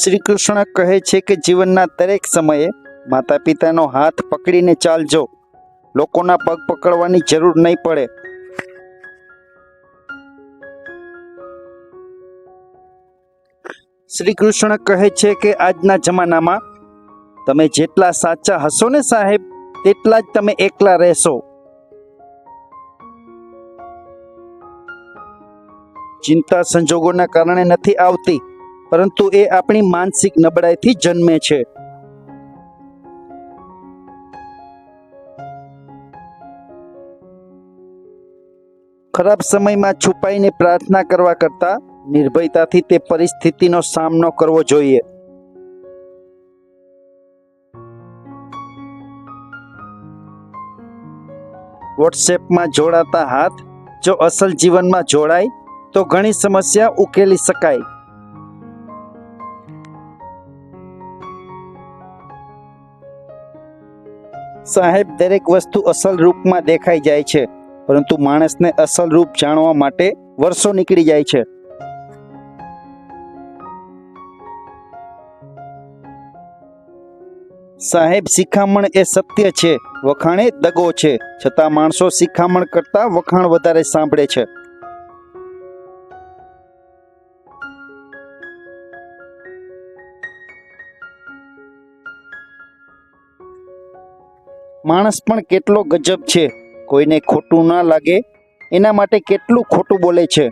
શ્રી કૃષ્ણ કહે છે કે જીવનના દરેક સમયે માતા પિતાનો હાથ પકડીને ચાલજો. લોકોના પગ પકડવાની જરૂર નહીં પડે. શ્રી કૃષ્ણ કહે છે કે આજના જમાનામાં તમે જેટલા સાચા હશો ને સાહેબ, તેટલા જ તમે એકલા રહેશો. ચિંતા સંજોગોના કારણે નથી આવતી. પરંતુ એ આપણી માનસિક નબળાઈથી જન્મે છે. ખરાબ સમયમાં છુપાઈને પ્રાર્થના કરવા કરતા નિર્ભયતાથી તે પરિસ્થિતિનો સામનો કરવો જોઈએ. વોટ્સએપમાં જોડાતા હાથ જો અસલ જીવનમાં જોડાય, તો ઘણી સમસ્યા ઉકેલી શકાય. સાહેબ, દરેક વસ્તુ અસલ રૂપમાં દેખાઈ જાય છે, પરંતુ માણસને અસલ રૂપ જાણવા માટે વર્ષો નીકળી જાય છે. સાહેબ, શિખામણ એ સત્ય છે, વખાણે દગો છે, છતાં માણસો શિખામણ કરતા વખાણ વધારે સાંભળે છે. માણસ પણ કેટલો ગજબ છે. કોઈને ખોટું ના લાગે, એના માટે કેટલું ખોટું બોલે છે.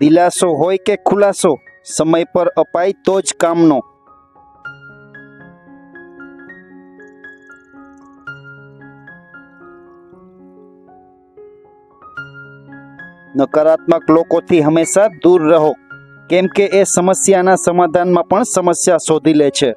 દિલાસો હોય કે ખુલાસો, સમય પર અપાય તો જ કામનો. નકારાત્મક લોકોથી હંમેશા દૂર રહો. કેમ કે એ સમસ્યાના સમાધાનમાં પણ સમસ્યા શોધી લે છે.